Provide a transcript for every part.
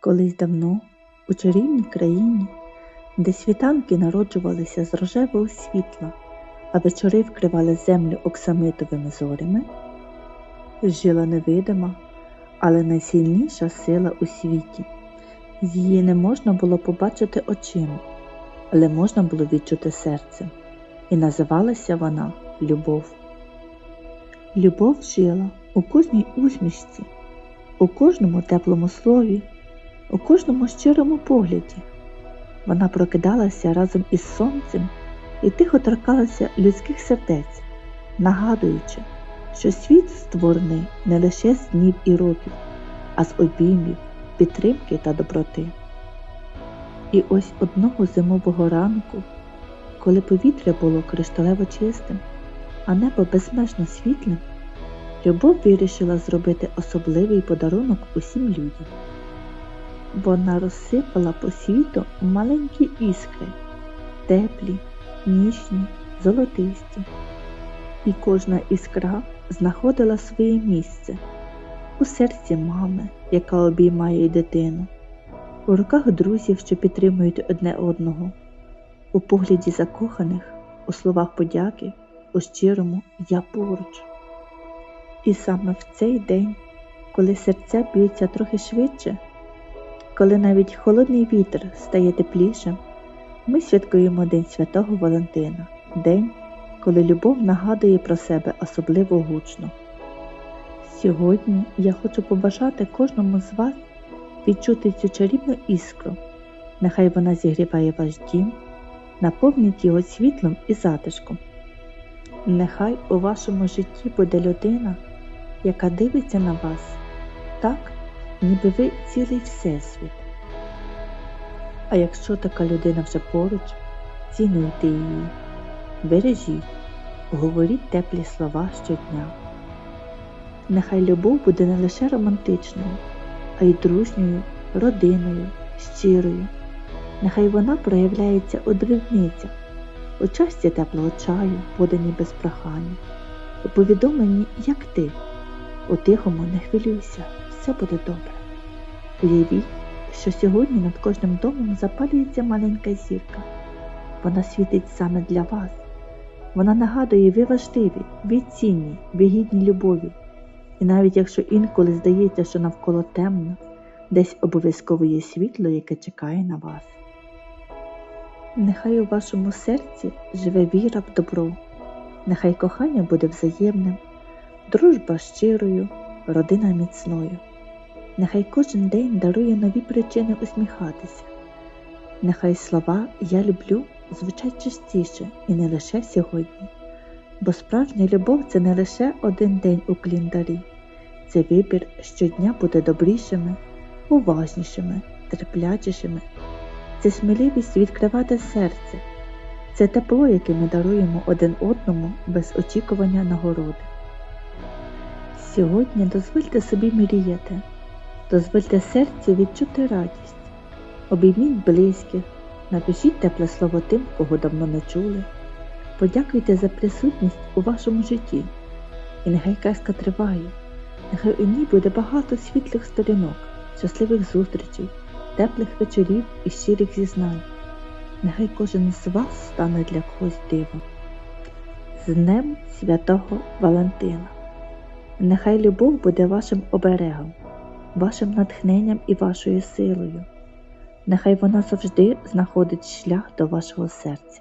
Колись давно, у чарівній країні, де світанки народжувалися з рожевого світла, а вечори вкривали землю оксамитовими зорями, жила невидима, але найсильніша сила у світі. Її не можна було побачити очима, але можна було відчути серцем, і називалася вона Любов. Любов жила у кожній усмішці, у кожному теплому слові, у кожному щирому погляді. Вона прокидалася разом із сонцем і тихо торкалася людських сердець, нагадуючи, що світ створений не лише з днів і років, а з обіймів, підтримки та доброти. І ось одного зимового ранку, коли повітря було кришталево чистим, а небо безмежно світлим, Любов вирішила зробити особливий подарунок усім людям. Вона розсипала по світу маленькі іскри, теплі, ніжні, золотисті, і кожна іскра знаходила своє місце у серці мами, яка обіймає дитину, у руках друзів, що підтримують одне одного, у погляді закоханих, у словах подяки, у щирому я поруч. І саме в цей день, коли серця б'ються трохи швидше, коли навіть холодний вітер стає теплішим, ми святкуємо День Святого Валентина, день, коли любов нагадує про себе особливо гучно. Сьогодні я хочу побажати кожному з вас відчути цю чарівну іскру, нехай вона зігріває ваш дім, наповнить його світлом і затишком. Нехай у вашому житті буде людина, яка дивиться на вас так, ніби ви цілий всесвіт. А якщо така людина вже поруч, цінуйте її, бережіть, говоріть теплі слова щодня. Нехай любов буде не лише романтичною, а й дружньою, родиною, щирою. Нехай вона проявляється у дрібницях, у часті теплого чаю, подані без прохання, у повідомленні, як ти. У тихому не хвилюйся, все буде добре. Уявіть, що сьогодні над кожним домом запалюється маленька зірка. Вона світить саме для вас. Вона нагадує, ви важливі, ви цінні, ви гідні любові. І навіть якщо інколи здається, що навколо темно, десь обов'язково є світло, яке чекає на вас. Нехай у вашому серці живе віра в добро, нехай кохання буде взаємним дружба щирою, родина міцною. Нехай кожен день дарує нові причини усміхатися. Нехай слова Я люблю звучать частіше і не лише сьогодні, бо справжня любов це не лише один день у календарі, це вибір щодня бути добрішими, уважнішими, терплячішими. Це сміливість відкривати серце, це тепло, яке ми даруємо один одному без очікування нагороди. Сьогодні дозвольте собі мріяти, дозвольте серцю відчути радість, обійміть близьких, напишіть тепле слово тим, кого давно не чули, подякуйте за присутність у вашому житті, і нехай казка триває, нехай у ній буде багато світлих сторінок, щасливих зустрічей, теплих вечорів і щирих зізнань. Нехай кожен з вас стане для когось дивом. З Днем Святого Валентина! Нехай любов буде вашим оберегом, вашим натхненням і вашою силою. Нехай вона завжди знаходить шлях до вашого серця.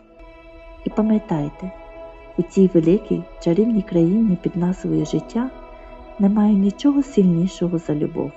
І пам'ятайте, у цій великій чарівній країні під назвою життя немає нічого сильнішого за любов.